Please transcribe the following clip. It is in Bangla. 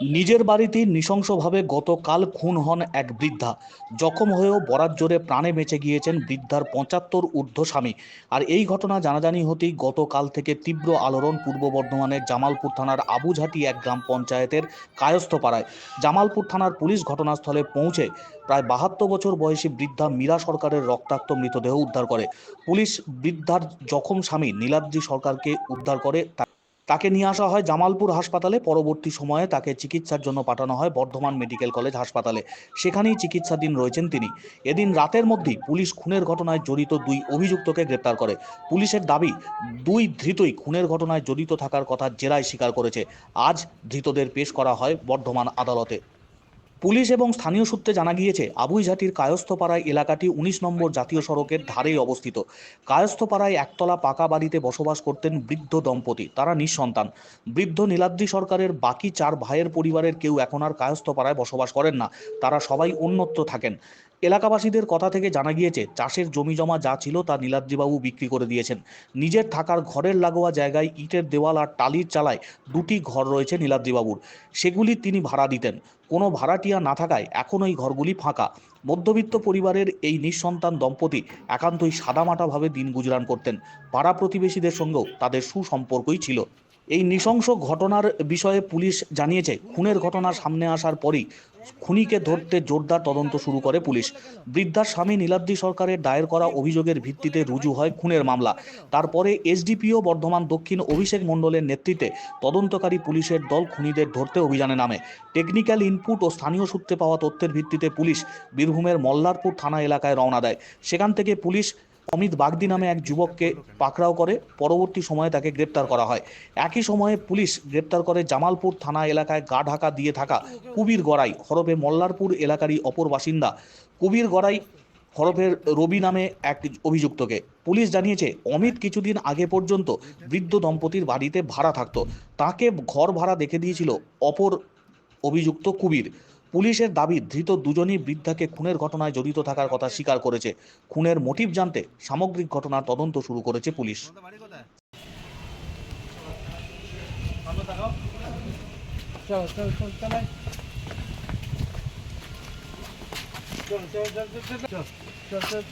নিজের বাড়িতেই নৃশংসভাবে গতকাল খুন হন এক বৃদ্ধা। জখম হয়েও বরাত জোরে প্রাণে বেঁচে গিয়েছেন বৃদ্ধার পঁচাত্তর ঊর্ধ্ব স্বামী। আর এই ঘটনা জানাজানি হতেই গতকাল থেকে তীব্র আলোড়ন পূর্ব বর্ধমানের জামালপুর থানার আবুঝাটি এক গ্রাম পঞ্চায়েতের কায়স্থপাড়ায়। জামালপুর থানার পুলিশ ঘটনাস্থলে পৌঁছে প্রায় বাহাত্তর বছর বয়সী বৃদ্ধা মীরা সরকারের রক্তাক্ত মৃতদেহ উদ্ধার করে। পুলিশ বৃদ্ধার জখম স্বামী নীলাদ্রি সরকারকে উদ্ধার করে তাকে নিয়ে আসা হয় জামালপুর হাসপাতালে। পরবর্তী সময়ে তাকে চিকিৎসার জন্য পাঠানো হয় বর্ধমান মেডিকেল কলেজ হাসপাতালে। সেখানেই চিকিৎসাধীন রয়েছেন তিনি। এদিন রাতের মধ্যেই পুলিশ খুনের ঘটনায় জড়িত দুই অভিযুক্তকে গ্রেপ্তার করে। পুলিশের দাবি, দুই ধৃতই খুনের ঘটনায় জড়িত থাকার কথা জেরায় স্বীকার করেছে। আজ ধৃতদের পেশ করা হয় বর্ধমান আদালতে। পুলিশ এবং স্থানীয় সূত্রে জানা গিয়েছে, আবুইঝাটির কায়স্থপাড়ায় এলাকাটি উনিশ নম্বর জাতীয় সড়কের ধারেই অবস্থিত। কায়স্থপাড়ায় একতলা পাকা বাড়িতে বসবাস করতেন বৃদ্ধ দম্পতি, তারা নিঃসন্তান। বৃদ্ধ নীলাদ্রি সরকারের বাকি চার ভাইয়ের পরিবারের কেউ এখন আর কায়স্থপাড়ায় বসবাস করেন না, তারা সবাই অন্যত্র থাকেন। এলাকাবাসীদের কথা থেকে জানা গিয়েছে, চাষের জমি জমা যা ছিল তা নীলাদ্রিবাবু বিক্রি করে দিয়েছেন। নিজের থাকার ঘরের লাগোয়া জায়গায় ইটের দেওয়াল আর টালির চালায় দুটি ঘর রয়েছে নীলাদ্রিবাবুর। সেগুলি তিনি ভাড়া দিতেন। কোনো ভাড়াটিয়া না থাকায় এখন ওই ঘরগুলি ফাঁকা। মধ্যবিত্ত পরিবারের এই নিঃসন্তান দম্পতি একান্তই সাদামাটাভাবে দিন গুজরান করতেন। পাড়া প্রতিবেশীদের সঙ্গেও তাদের সুসম্পর্কই ছিল। এই নৃশংস ঘটনার বিষয়ে পুলিশ জানিয়েছে, খুনের ঘটনা সামনে আসার পরই খুনিকে ধরতে জোরদার তদন্ত শুরু করে পুলিশ। বৃদ্ধার স্বামী নীলাদ্রি সরকারের দায়ের করা অভিযোগের ভিত্তিতে রুজু হয় খুনের মামলা। তারপরে এসডিপিও বর্ধমান দক্ষিণ অভিষেক মণ্ডলের নেতৃত্বে তদন্তকারী পুলিশের দল খুনিদের ধরতে অভিযানে নামে। টেকনিক্যাল ইনপুট ও স্থানীয় সূত্রে পাওয়া তথ্যের ভিত্তিতে পুলিশ বীরভূমের মল্লারপুর থানা এলাকায় রওনা দেয়। সেখান থেকে পুলিশ অমিত বাগদি নামে এক যুবককে পাকড়াও করে। পরবর্তী সময়ে তাকে গ্রেপ্তার করা হয়। একই সময়ে পুলিশ গ্রেপ্তার করে জামালপুর থানা এলাকায় গা ঢাকা দিয়ে থাকা কুবির গড়াই হরফে মল্লারপুর এলাকারই অপর বাসিন্দা। কুবির গড়াই হরফের রবি নামে এক অভিযুক্তকে। পুলিশ জানিয়েছে, অমিত কিছুদিন আগে পর্যন্ত বৃদ্ধ দম্পতির বাড়িতে ভাড়া থাকতো। তাকে ঘর ভাড়া দেখে দিয়েছিল অপর অভিযুক্ত কুবির। পুলিশের দাবি, ধৃত দুজনই বৃদ্ধাকে খুনের ঘটনায় জড়িত থাকার কথা স্বীকার করেছে। খুনের মোটিভ জানতে সামগ্রিক ঘটনার তদন্ত শুরু করেছে পুলিশ। চল চল চল চল চল চল